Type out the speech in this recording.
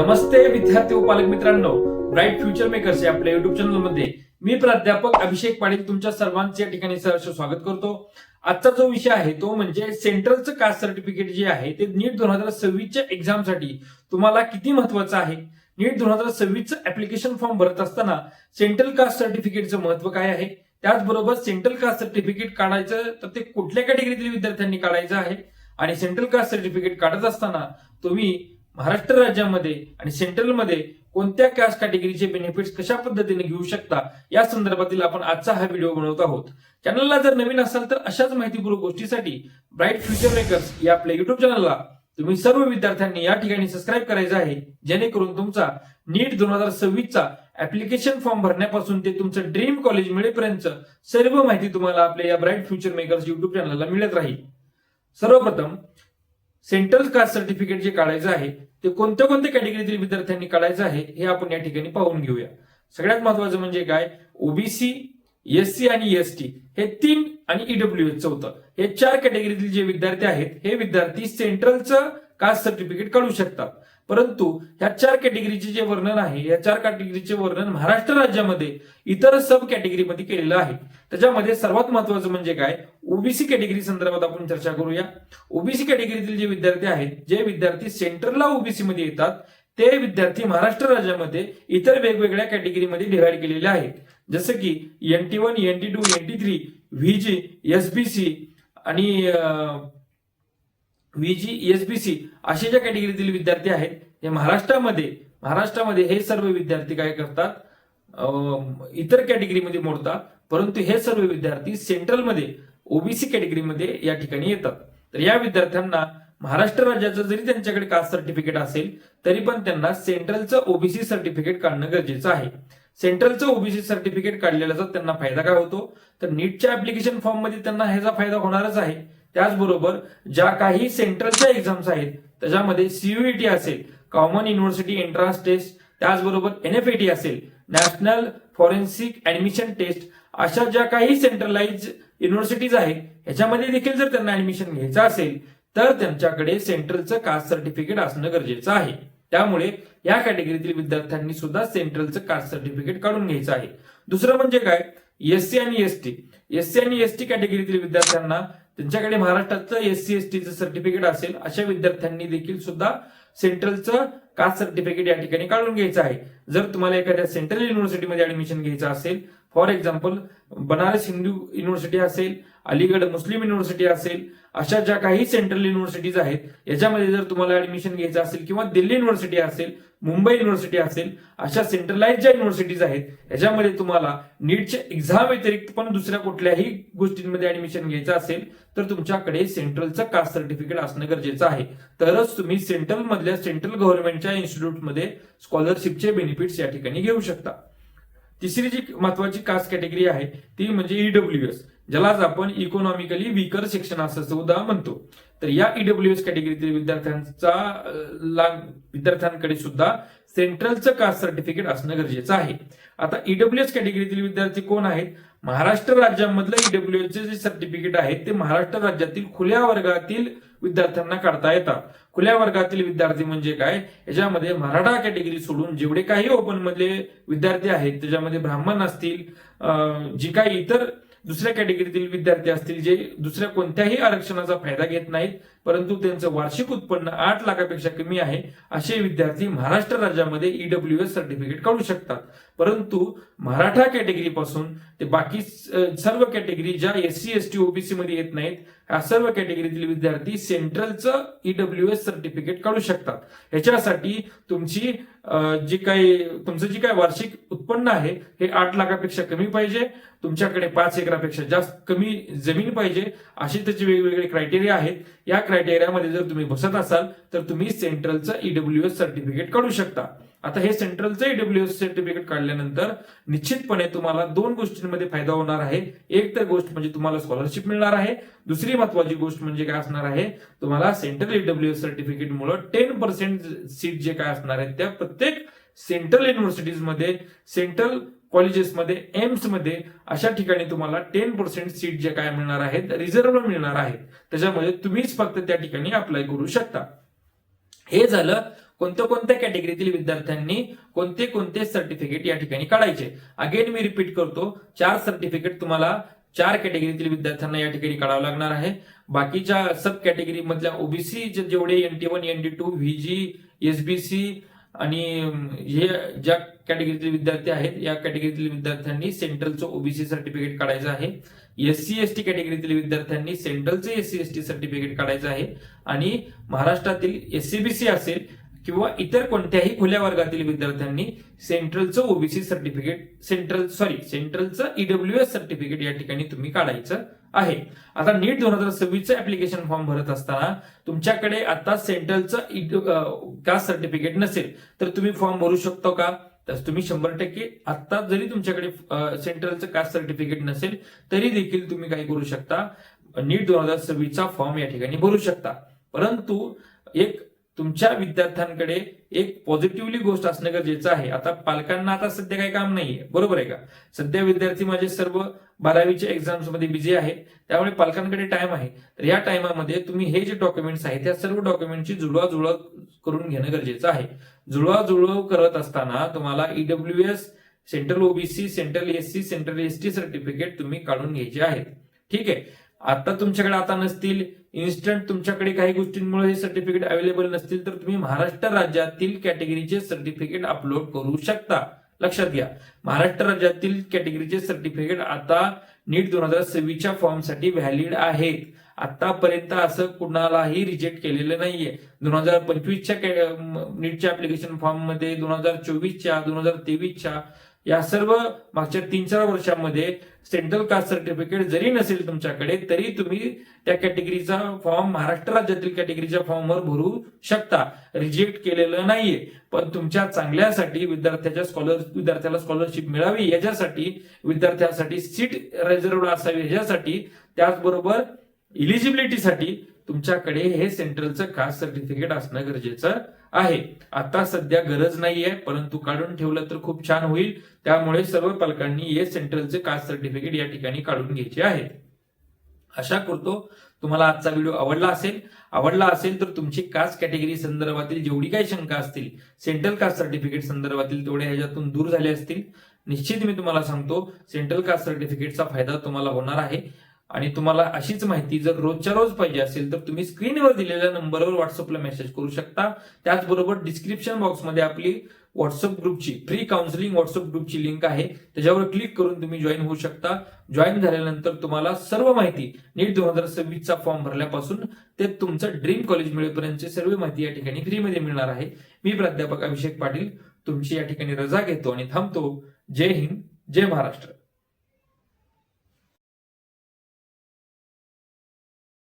नमस्ते विद्यार्थी व पालक मित्रांनो ब्राईट फ्युचर मेकर्स या आपल्या युट्यूब चॅनलमध्ये मी प्राध्यापक अभिषेक पाटील तुमच्या सर्वांचे या ठिकाणी सहर्ष स्वागत करतो. आजचा जो विषय आहे तो म्हणजे सेंट्रलचं कास्ट सर्टिफिकेट जे आहे ते नीट दोन हजार सव्वीसच्या एक्झामसाठी तुम्हाला किती महत्वाचं आहे? नीट दोन हजार सव्वीसचं ऍप्लिकेशन फॉर्म भरत असताना सेंट्रल कास्ट सर्टिफिकेटचं महत्त्व काय आहे? त्याचबरोबर सेंट्रल कास्ट सर्टिफिकेट काढायचं तर ते कुठल्या कॅटेगरीतील विद्यार्थ्यांनी काढायचं आहे? आणि सेंट्रल कास्ट सर्टिफिकेट काढत असताना तुम्ही महाराष्ट्र राज्यामध्ये आणि सेंट्रलमध्ये कोणत्या कॅस्ट कॅटेगरीचे बेनिफिट्स कशा पद्धतीने घेऊ शकता या संदर्भातील आपण आजचा हा व्हिडिओ बनवत आहोत. चॅनलला जर नवीन असाल तर अशाच माहितीपूर्वक गोष्टीसाठी ब्राईट फ्युचर मेकर्स या आपल्या युट्यूब चॅनलला तुम्ही सर्व विद्यार्थ्यांनी या ठिकाणी सबस्क्राईब करायचं आहे जेणेकरून तुमचा नीट दोन हजार सव्वीसचा ऍप्लिकेशन फॉर्म भरण्यापासून ते तुमचं ड्रीम कॉलेज मिळेपर्यंत सर्व माहिती तुम्हाला आपल्या या ब्राईट फ्युचर मेकर्स युट्यूब चॅनलला मिळत राहील. सर्वप्रथम सेंट्रल कास्ट सर्टिफिकेट जे काढायचं आहे ते कोणत्या कोणत्या कॅटेगरीतील विद्यार्थ्यांनी काढायचं आहे हे आपण या ठिकाणी पाहून घेऊया. सगळ्यात महत्वाचं म्हणजे काय? ओबीसी एससी आणि एसटी हे तीन आणि ईडब्ल्यू एस चौथं हे चार कॅटेगरीतील जे विद्यार्थी आहेत हे विद्यार्थी सेंट्रलचं कास्ट सर्टिफिकेट काढू शकतात. परंतु ह्या चार कॅटेगरीचे जे वर्णन आहे या चार कॅटेगरीचे वर्णन महाराष्ट्र राज्यामध्ये इतर सब कॅटेगरीमध्ये केलेलं आहे. त्याच्यामध्ये सर्वात महत्वाचं म्हणजे काय? ओबीसी कॅटेगरी संदर्भात आपण चर्चा करूया. ओबीसी कॅटेगरीतील जे विद्यार्थी आहेत जे विद्यार्थी सेंटरला ओबीसी मध्ये येतात ते विद्यार्थी महाराष्ट्र राज्यामध्ये इतर वेगवेगळ्या कॅटेगरीमध्ये डिव्हाइड केलेले आहेत. जसं की N T one N T two N T three V J S B C आणि V J S B C असे ज्या कॅटेगरीतील विद्यार्थी आहेत जे महाराष्ट्रामध्ये महाराष्ट्रामध्ये हे सर्व विद्यार्थी काय करतात? इतर कॅटेगरीमध्ये मोडतात परंतु हे सर्व विद्यार्थी सेंट्रलमध्ये ओबीसी कॅटेगरीमध्ये या ठिकाणी येतात. तर या विद्यार्थ्यांना महाराष्ट्र राज्याचं जरी त्यांच्याकडे कास्ट सर्टिफिकेट असेल तरी पण त्यांना सेंट्रलचं ओबीसी सर्टिफिकेट काढणं गरजेचं आहे. सेंट्रलचं ओबीसी सर्टिफिकेट काढलेल्याचा त्यांना फायदा काय होतो? तर नीटच्या ऍप्लिकेशन फॉर्ममध्ये त्यांना ह्याचा फायदा होणारच आहे. त्याचबरोबर ज्या काही सेंट्रलच्या एक्झाम्स आहेत त्याच्यामध्ये सीयूईटी असेल कॉमन युनिव्हर्सिटी एंट्रन्स टेस्ट त्याचबरोबर एनएफएटी असेल नॅशनल फॉरेन्सिक ऍडमिशन टेस्ट अशा ज्या काही सेंट्रलाइज युनिव्हर्सिटीज आहेत ह्याच्यामध्ये देखील जर त्यांना ऍडमिशन घ्यायचं असेल तर त्यांच्याकडे सेंट्रलचं कास्ट सर्टिफिकेट असणं गरजेचं आहे. त्यामुळे या कॅटेगरीतील विद्यार्थ्यांनी सुद्धा सेंट्रलचं कास्ट सर्टिफिकेट काढून घ्यायचं आहे. दुसरं म्हणजे काय? एससी आणि एस टी. एस सी आणि एस टी कॅटेगरीतील विद्यार्थ्यांना त्यांच्याकडे महाराष्ट्राचं एस सी एस टीचं सर्टिफिकेट असेल अशा विद्यार्थ्यांनी देखील सुद्धा सेंट्रलचं कास्ट सर्टिफिकेट या ठिकाणी काढून घ्यायचं आहे. जर तुम्हाला एखाद्या सेंट्रल युनिव्हर्सिटीमध्ये ऍडमिशन घ्यायचं असेल for example Banaras Hindu university असेल अलीगड मुस्लिम युनिव्हर्सिटी असेल अशा ज्या काही सेंट्रल युनिव्हर्सिटीज आहेत याच्यामध्ये जर तुम्हाला ऍडमिशन घ्यायचं असेल किंवा दिल्ली युनिव्हर्सिटी असेल मुंबई युनिव्हर्सिटी असेल अशा सेंट्रलाइज ज्या युनिव्हर्सिटीज आहेत याच्यामध्ये तुम्हाला नीटच्या एक्झाम व्यतिरिक्त पण दुसऱ्या कुठल्याही गोष्टींमध्ये ऍडमिशन घ्यायचं असेल तर तुमच्याकडे सेंट्रलचं कास्ट सर्टिफिकेट असणं गरजेचं आहे. तरच तुम्ही सेंट्रल मधल्या सेंट्रल गव्हर्नमेंटच्या इन्स्टिट्यूटमध्ये स्कॉलरशिपचे बेनिफिट्स या ठिकाणी घेऊ शकता. तिसरी जी महत्वाची कास्ट कॅटेगरी आहे ती म्हणजे ईडब्ल्यू एस ज्यालाच आपण इकॉनॉमिकली वीकर सेक्शन असं सुद्धा म्हणतो. तर या ईडब्ल्यू एस कॅटेगरीतील विद्यार्थ्यांचा विद्यार्थ्यांकडे सुद्धा सेंट्रलचं कास्ट सर्टिफिकेट असणं गरजेचं आहे. आता ईडब्ल्यू एस कॅटेगरीतील विद्यार्थी कोण आहेत? महाराष्ट्र राज्यामधलं ईडब्ल्यू एस जे सर्टिफिकेट आहे ते महाराष्ट्र राज्यातील खुल्या वर्गातील विद्यार्थ्यांना काढता येतात. खुल्या वर्गातील विद्यार्थी म्हणजे काय? याच्यामध्ये मराठा कॅटेगरी सोडून जेवढे काही ओपन मधले विद्यार्थी आहेत त्याच्यामध्ये ब्राह्मण असतील जी काही इतर दुसऱ्या कॅटेगरीतील विद्यार्थी असतील जे दुसऱ्या कोणत्याही आरक्षणाचा फायदा घेत नाहीत परंतु त्यांचं वार्षिक उत्पन्न आठ लाखापेक्षा कमी आहे असे विद्यार्थी महाराष्ट्र राज्यामध्ये ईडब्ल्यू एस सर्टिफिकेट काढू शकतात. परंतु मराठा कॅटेगरी पासून ते बाकी सर्व कॅटेगरी ज्या S C S T OBC मध्ये येत नाहीत ह्या सर्व कॅटेगरीतील विद्यार्थी सेंट्रलचं ईडब्ल्यू एस सर्टिफिकेट काढू शकतात. ह्याच्यासाठी तुमची जे जी काही तुमचं जी काय वार्षिक उत्पन्न आहे हे आठ लाखापेक्षा कमी पाहिजे तुमच्याकडे पाच एकरापेक्षा जास्त कमी जमीन पाहिजे असे त्याचे वेगवेगळे क्रायटेरिया आहेत. या क्रायटेरियामध्ये जर तुम्ही बसत असाल तर तुम्ही सेंट्रलचं ईडब्ल्यू एस सर्टिफिकेट काढू शकता. आता हे सेंट्रलचं ईडब्ल्यू एस सर्टिफिकेट काढल्यानंतर निश्चितपणे तुम्हाला दोन गोष्टींमध्ये फायदा होणार आहे. एक तर गोष्ट म्हणजे तुम्हाला स्कॉलरशिप मिळणार आहे. दुसरी महत्वाची गोष्ट म्हणजे काय असणार आहे? तुम्हाला central E W S certificate मुळे टेन पर्सेंट सीट जे काय असणार आहेत त्या प्रत्येक सेंट्रल युनिव्हर्सिटीजमध्ये सेंट्रल कॉलेजेसमध्ये एम्समध्ये अशा ठिकाणी तुम्हाला टेन पर्सेंट सीट जे काय मिळणार आहेत रिझर्व्ह मिळणार आहेत. त्याच्यामध्ये तुम्हीच फक्त त्या ठिकाणी अप्लाय करू शकता. हे झालं कोणत्या कोणत्या कॅटेगरीतील विद्यार्थ्यांनी कोणते कोणते सर्टिफिकेट या ठिकाणी काढायचे. अगेन मी रिपीट करतो चार सर्टिफिकेट तुम्हाला चार कॅटेगरीतील विद्यार्थ्यांना या ठिकाणी काढावं लागणार आहे. बाकीच्या सब कॅटेगरी मधल्या ओबीसी जेवढे N T one N T two V J S B C आणि हे ज्या कॅटेगरीतील विद्यार्थी आहेत या कॅटेगरीतील विद्यार्थ्यांनी सेंट्रलचं ओबीसी सर्टिफिकेट काढायचं आहे. एससी एस टी कॅटेगरीतील विद्यार्थ्यांनी सेंट्रलचं S C S T certificate काढायचं आहे. आणि महाराष्ट्रातील एससीबीसी असेल किंवा इतर कोणत्याही खुल्या वर्गातील विद्यार्थ्यांनी सेंट्रलचं ओबीसी सर्टिफिकेट सेंट्रल सॉरी सेंट्रलचं ईडब्ल्यू एस सर्टिफिकेट या ठिकाणी तुम्ही काढायचं आहे. आता नीट दोन हजार सव्वीसचं ऍप्लिकेशन फॉर्म भरत असताना तुमच्याकडे आता सेंट्रलचं कास्ट सर्टिफिकेट नसेल तर तुम्ही फॉर्म भरू शकतो का? तर तुम्ही शंभर टक्के आता जरी तुमच्याकडे सेंट्रलचं कास्ट सर्टिफिकेट नसेल तरी देखील तुम्ही काय करू शकता. नीट दोन हजार सव्वीसचा फॉर्म या ठिकाणी भरू शकता. परंतु एक तुमच्या विद्यार्थ्यांकडे एक पॉझिटिव्हली गोष्ट असणं गरजेचं आहे. आता पालकांना आता सध्या काही काम नाहीये. बरोबर आहे का? सध्या विद्यार्थी माझे सर्व बारावीच्या एक्झाम्समध्ये बिझी आहे त्यामुळे पालकांकडे टाइम आहे. तर या टायमामध्ये तुम्ही हे जे डॉक्युमेंट्स आहेत त्या सर्व डॉक्युमेंटची जुळवाजुळव करून घेणं गरजेचं आहे. जुळवाजुळव करत असताना तुम्हाला E W S central OBC central S C central S T certificate तुम्ही काढून घ्यायचे आहेत. ठीक आहे? आता तुमच्याकडे आता नसतील इन्स्टंट तुमच्याकडे काही गोष्टींमुळे हे सर्टिफिकेट अवेलेबल नसतील तर तुम्ही महाराष्ट्र राज्यातील कॅटेगरीचे सर्टिफिकेट अपलोड करू शकता. लक्षात घ्या. महाराष्ट्र राज्यातील कॅटेगरीचे सर्टिफिकेट आता नीट दोन हजार सव्वीसच्या फॉर्मसाठी व्हॅलिड आहेत. आतापर्यंत असं कुणालाही रिजेक्ट केलेलं नाहीये. दोन हजार पंचवीसच्या नीटच्या ऍप्लिकेशन फॉर्ममध्ये दोन हजार चोवीसच्या दोन हजार तेवीसच्या या सर्व मागच्या तीन चार वर्षांमध्ये सेंट्रल कास्ट सर्टिफिकेट जरी नसेल तुमच्याकडे तरी तुम्ही त्या कॅटेगरीचा फॉर्म महाराष्ट्र राज्यातील कॅटेगरीच्या फॉर्मवर भरू शकता. रिजेक्ट केलेलं नाहीये. पण तुमच्या चांगल्यासाठी विद्यार्थ्याच्या स्कॉलर विद्यार्थ्याला स्कॉलरशिप मिळावी याच्यासाठी विद्यार्थ्यासाठी सीट रिझर्व असावी याच्यासाठी त्याचबरोबर इलिजिबिलिटीसाठी तुमच्याकडे हे सेंट्रलचं कास्ट सर्टिफिकेट असणं गरजेचं आहे. आता सध्या गरज नाहीये परंतु काढून ठेवलं तर खूप छान होईल. त्यामुळे सर्व पालकांनी हे सेंट्रलचे कास्ट सर्टिफिकेट या ठिकाणी काढून घ्यायचे आहे. आशा करतो तुम्हाला आजचा व्हिडिओ आवडला असेल. आवडला असेल तर तुमची कास्ट कॅटेगरी संदर्भातील जेवढी काही शंका असतील सेंट्रल कास्ट सर्टिफिकेट संदर्भातील तेवढे ह्याच्यातून दूर झाले असतील निश्चित मी तुम्हाला सांगतो सेंट्रल कास्ट सर्टिफिकेटचा फायदा तुम्हाला होणार आहे. आणि तुम्हाला अशीच माहिती जर रोजच्या रोज पाहिजे असेल तर तुम्ही स्क्रीनवर दिलेल्या नंबरवर व्हॉट्सअपला मेसेज करू शकता. त्याचबरोबर डिस्क्रिप्शन बॉक्समध्ये आपली व्हॉट्सअप ग्रुपची फ्री काउन्सिलिंग व्हॉट्सअप ग्रुपची लिंक आहे. त्याच्यावर क्लिक करून तुम्ही जॉईन होऊ शकता. जॉईन झाल्यानंतर तुम्हाला सर्व माहिती नीट दोन हजार सव्वीसचा फॉर्म भरल्यापासून ते तुमचं ड्रीम कॉलेज मिळेपर्यंतची सर्व माहिती या ठिकाणी फ्रीमध्ये मिळणार आहे. मी प्राध्यापक अभिषेक पाटील तुमची या ठिकाणी रजा घेतो आणि थांबतो. जय हिंद जय महाराष्ट्र.